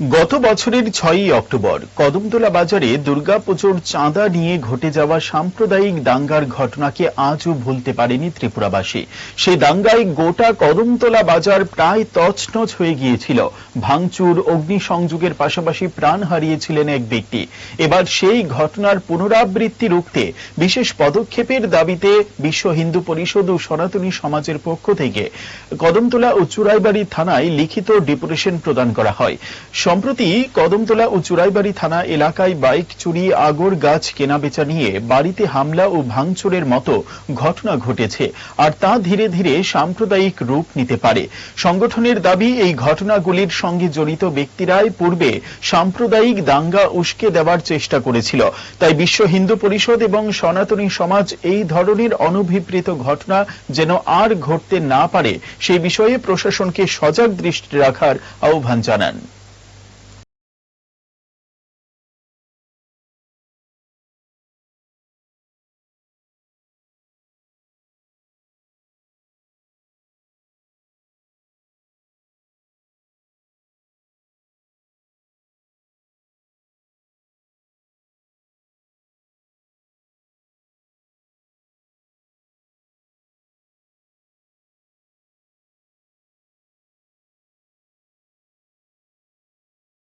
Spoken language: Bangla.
গত বছরের ছয়ই অক্টোবর, কদমতলা বাজারে দুর্গাপুজোর চাঁদা নিয়ে ঘটে যাওয়া সাম্প্রদায়িক দাঙ্গার ঘটনাকে আজও ভুলতে পারেনি ত্রিপুরাবাসী। সেই দাঙ্গায় গোটা কদমতলা বাজার প্রায় তছনছ হয়ে গিয়েছিল। ভাঙচুর, অগ্নিসংযোগের পাশাপাশি প্রাণ হারিয়েছিলেন এক ব্যক্তি। এবার সেই ঘটনার পুনরাবৃত্তি রুখতে বিশেষ পদক্ষেপের দাবিতে বিশ্ব হিন্দু পরিষদ ও সনাতনী সমাজের পক্ষ থেকে কদমতলা ও চুরাইবাড়ি থানায় লিখিত ডেপুটেশন প্রদান করা হয়। সম্প্রতি কদমতলা ও চুরাইবাড়ি থানা এলাকায় বাইক চুরি, আগর গাছ কেনাবেচা নিয়ে বাড়িতে হামলা ও ভাঙচুরের মতো ঘটনা ঘটেছে, আর তা ধীরে ধীরে সাম্প্রদায়িক রূপ নিতে পারে। সংগঠনের দাবি, এই ঘটনাগুলির সঙ্গে জড়িত ব্যক্তিরাই পূর্বে সাম্প্রদায়িক দাঙ্গা উস্কে দেওয়ার চেষ্টা করেছিল। তাই বিশ্ব হিন্দু পরিষদ এবং সনাতনী সমাজ এই ধরনের অনভিপ্রেত ঘটনা যেন আর ঘটতে না পারে সেই বিষয়ে প্রশাসনকে সজাগ দৃষ্টি রাখার আহ্বান জানান।